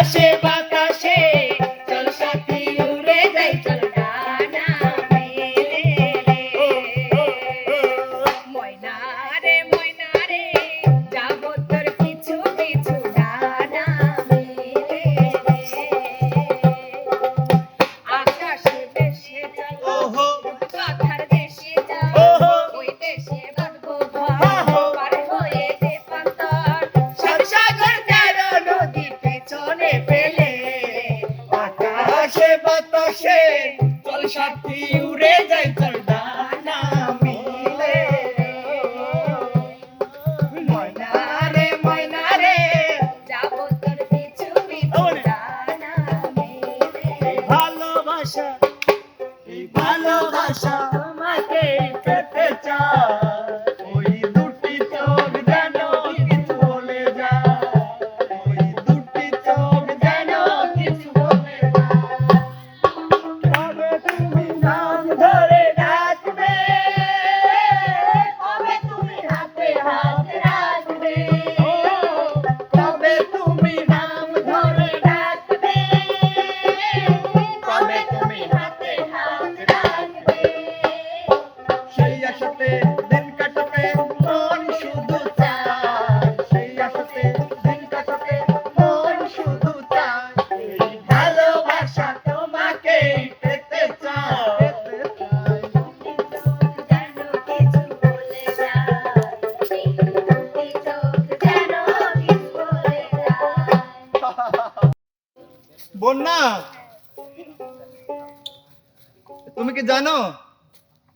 আকাশে বাতাসে আশাতে দিন কাটাতে মন শুধু সেই আশাতে দিন কাটাতে মন শুধু ভালোবাসা তোমাকে পেতে বন্যা, তুমি কি জানো?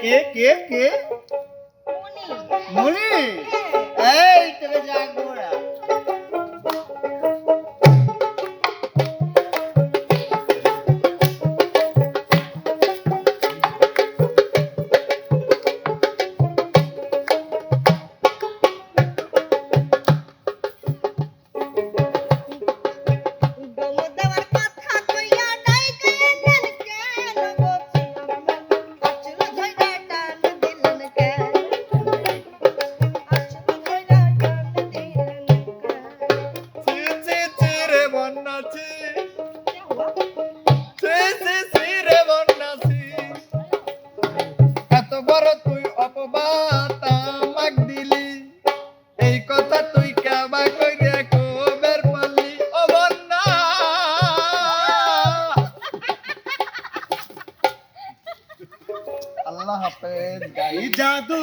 કે કે કે? મુની. অপবাত আমাক দিলি। এই কথা তুই কেবা কইরে কবের পাল্লি ও বন্যা আল্লাহ হাফেজ, গাই জাদু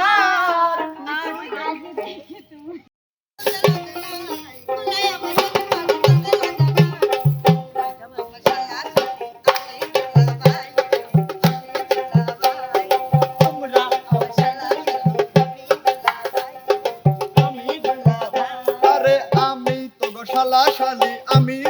শালা শালি আমি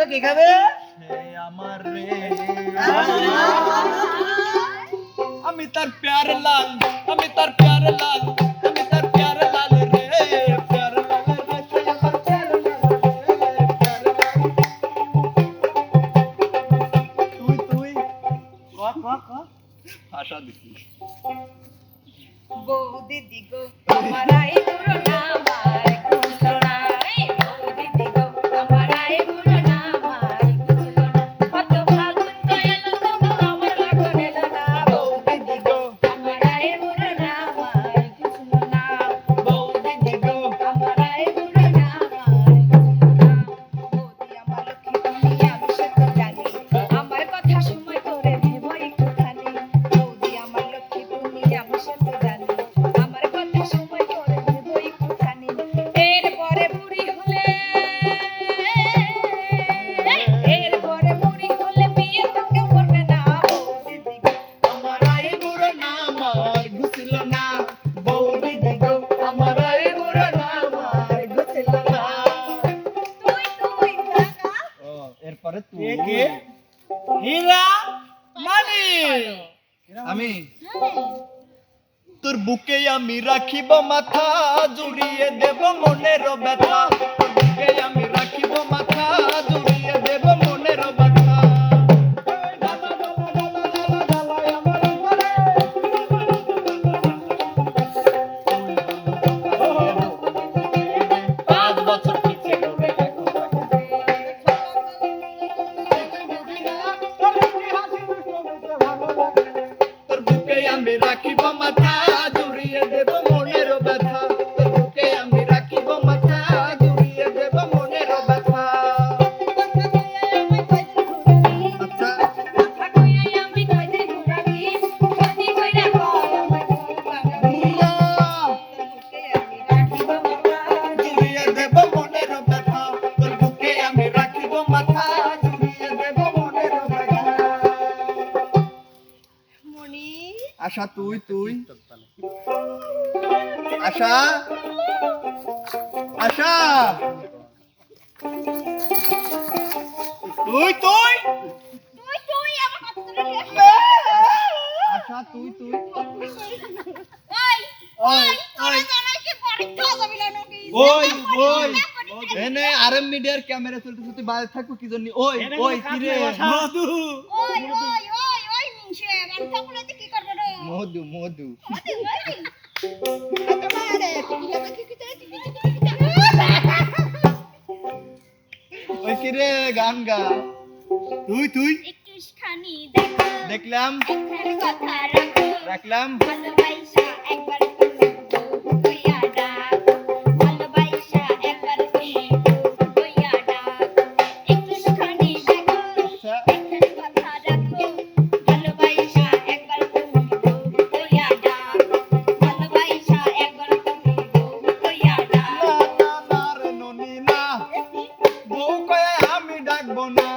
খাবে কি খাবে? আমি তার প্যার লাল আমি তার প্যার লাল আমি তার প্যার লাল আশা দিছি বউ দিদি গো আমার আই না বুকে আমি রাখিব মাথা জুড়িয়ে দেব মনের ব্যথা। বুকে আমি রাখিব মাথা আশা তুই তুই। আশা। আশা। তুই তুই। তুই তুই ওই ওই মিডিয়ার ক্যামেরা কি ওই ওই কি রে কি মধু মধু ওই কিরে গান গা তুই তুই দেখলাম রাখলাম না